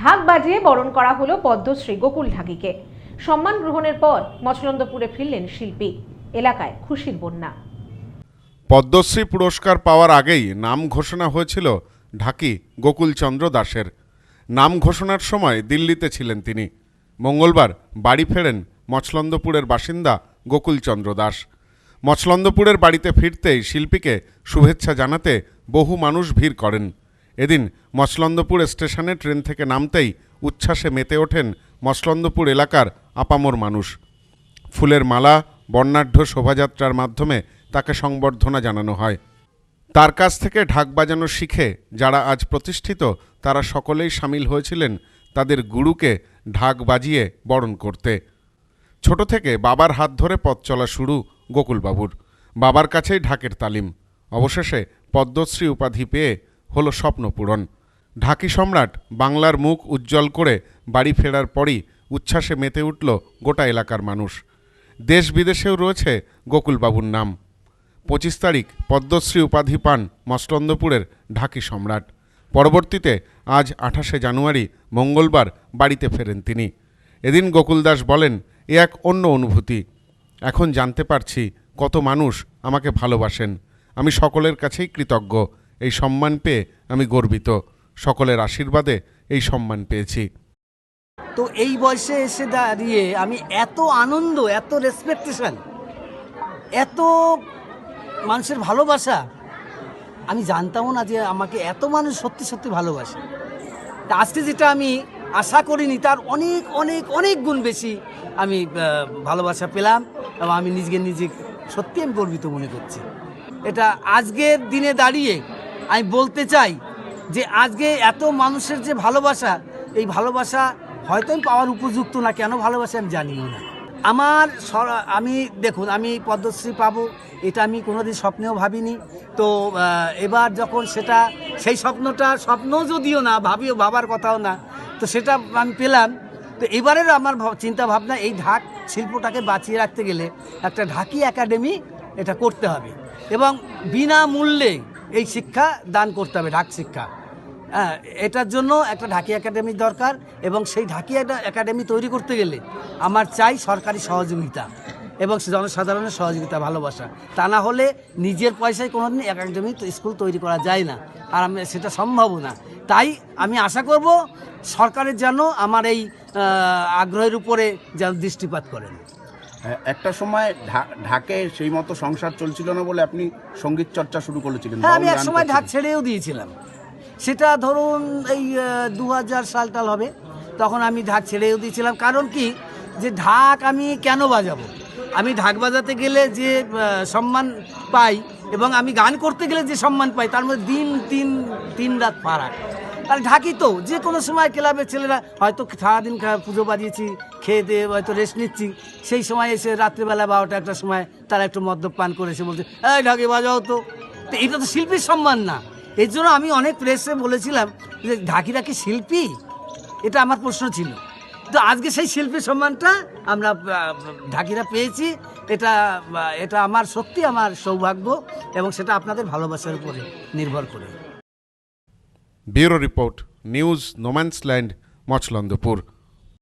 ঢাক বাজিয়ে বরণ করা হলো পদ্মশ্রী গোকুল ঢাকিকে। সম্মান গ্রহণের পর মচলন্দপুরে ফিরলেন শিল্পী। এলাকায় খুশির বন্যা। পদ্মশ্রী পুরস্কার পাওয়ার আগেই নাম ঘোষণা হয়েছিল ঢাকি গোকুলচন্দ্র দাসের। নাম ঘোষণার সময় দিল্লিতে ছিলেন তিনি। মঙ্গলবার বাড়ি ফেরেন মছলন্দপুরের বাসিন্দা গোকুলচন্দ্র দাস। মছলন্দপুরের বাড়িতে ফিরতেই শিল্পীকে শুভেচ্ছা জানাতে বহু মানুষ ভিড় করেন। এদিন মসলন্দপুর স্টেশনে ট্রেন থেকে নামতেই উচ্ছ্বাসে মেতে ওঠেন মসলন্দপুর এলাকার আপামর মানুষ। ফুলের মালা, বর্ণাঢ্য শোভাযাত্রার মাধ্যমে তাকে সংবর্ধনা জানানো হয়। তার কাছ থেকে ঢাক বাজানো শিখে যারা আজ প্রতিষ্ঠিত, তারা সকলেই সামিল হয়েছিলেন তাদের গুরুকে ঢাক বাজিয়ে বরণ করতে। ছোট থেকে বাবার হাত ধরে পথ চলা শুরু গোকুলবাবুর। বাবার কাছেই ঢাকের তালিম। অবশেষে পদ্মশ্রী উপাধি পেয়ে হলো স্বপ্ন পূরণ। ঢাকি সম্রাট বাংলার মুখ উজ্জ্বল করে বাড়ি ফেরার পরই উচ্ছ্বাসে মেতে উঠল গোটা এলাকার মানুষ। দেশ বিদেশেও রয়েছে গোকুলবাবুর নাম। পঁচিশ তারিখ পদ্মশ্রী উপাধি পান মস্তন্দপুরের ঢাকি সম্রাট। পরবর্তীতে আজ আঠাশে জানুয়ারি মঙ্গলবার বাড়িতে ফেরেন তিনি। এদিন গোকুল দাস বলেন, এ এক অন্য অনুভূতি। এখন জানতে পারছি কত মানুষ আমাকে ভালোবাসেন। আমি সকলের কাছেই কৃতজ্ঞ। এই সম্মান পেয়ে আমি গর্বিত। সকলের আশীর্বাদে এই সম্মান পেয়েছি। তো এই বয়সে এসে দাঁড়িয়ে আমি এত আনন্দ, এত রেসপেকটেশন, এত মানুষের ভালোবাসা, আমি জানতামও না যে আমাকে এত মানুষ সত্যি সত্যি ভালোবাসে। তা আজকে যেটা আমি আশা করিনি, তার অনেক অনেক অনেক গুণ বেশি আমি ভালোবাসা পেলাম এবং আমি নিজেকে নিজে সত্যি আমি গর্বিত মনে করছি। এটা আজকের দিনে দাঁড়িয়ে আমি বলতে চাই যে আজকে এত মানুষের যে ভালোবাসা, এই ভালোবাসা হয়তো আমি পাওয়ার উপযুক্ত না, কেন ভালোবাসা আমি জানিও না। আমার আমি দেখুন, আমি পদ্মশ্রী পাবো, এটা আমি কোনোদিন স্বপ্নেও ভাবিনি। তো এবার যখন সেটা, সেই স্বপ্নটা স্বপ্ন যদিও না, ভাবিও, ভাবার কথাও না, তো সেটা আমি পেলাম। তো এবারের আমার চিন্তা ভাবনা এই ঢাক শিল্পটাকে বাঁচিয়ে রাখতে গেলে একটা ঢাকি একাডেমি এটা করতে হবে। এবং বিনামূল্যে এই শিক্ষা দান করতে হবে, ঢাক শিক্ষা। হ্যাঁ এটার জন্য একটা ঢাকি একাডেমির দরকার এবং সেই ঢাকি একাডেমি তৈরি করতে গেলে আমার চাই সরকারি সহযোগিতা এবং জনসাধারণের সহযোগিতা, ভালোবাসা। তা না হলে নিজের পয়সায় কোনোদিন একাডেমি স্কুল তৈরি করা যায় না আর আমি, সেটা সম্ভবও না। তাই আমি আশা করব সরকারের যেন আমার এই আগ্রহের উপরে যেন দৃষ্টিপাত করেন। একটা সময় ঢাকে সেই মতো সংসার চলছিল না বলে আপনি সংগীত চর্চা শুরু করেছিলেন হ্যাঁ আমি এক সময় ঢাক ছেড়েও দিয়েছিলাম। সেটা ধরুন এই দু হাজার সাল টাল হবে তখন আমি ঢাক ছেড়েও দিয়েছিলাম। কারণ কি? যে ঢাক আমি কেন বাজাবো? আমি ঢাক বাজাতে গেলে যে সম্মান পাই এবং আমি গান করতে গেলে যে সম্মান পাই তার মধ্যে দিন তিন তিন রাত ফারাক। আর ঢাকি তো যে কোনো সময় ক্লাবের ছেলেরা হয়তো সারাদিন পুজো বাজিয়েছি খেয়ে দিয়ে হয়তো রেস্ট নিচ্ছি। সেই সময় এসে রাত্রিবেলা বারোটা একটা সময় তারা একটু মদ্যপান করে এসে বলছে, এই ঢাকি, বাজাও তো। তো এটা তো শিল্পীর সম্মান না। এর জন্য আমি অনেক প্রেসে বলেছিলাম যে, ঢাকিরা কি শিল্পী? এটা আমার প্রশ্ন ছিল। তো আজকে সেই শিল্পীর সম্মানটা আমরা ঢাকিরা পেয়েছি। এটা এটা আমার সত্যি আমার সৌভাগ্য এবং সেটা আপনাদের ভালোবাসার উপরে নির্ভর করে। Bureau report, news, no man's land, Machlandapur.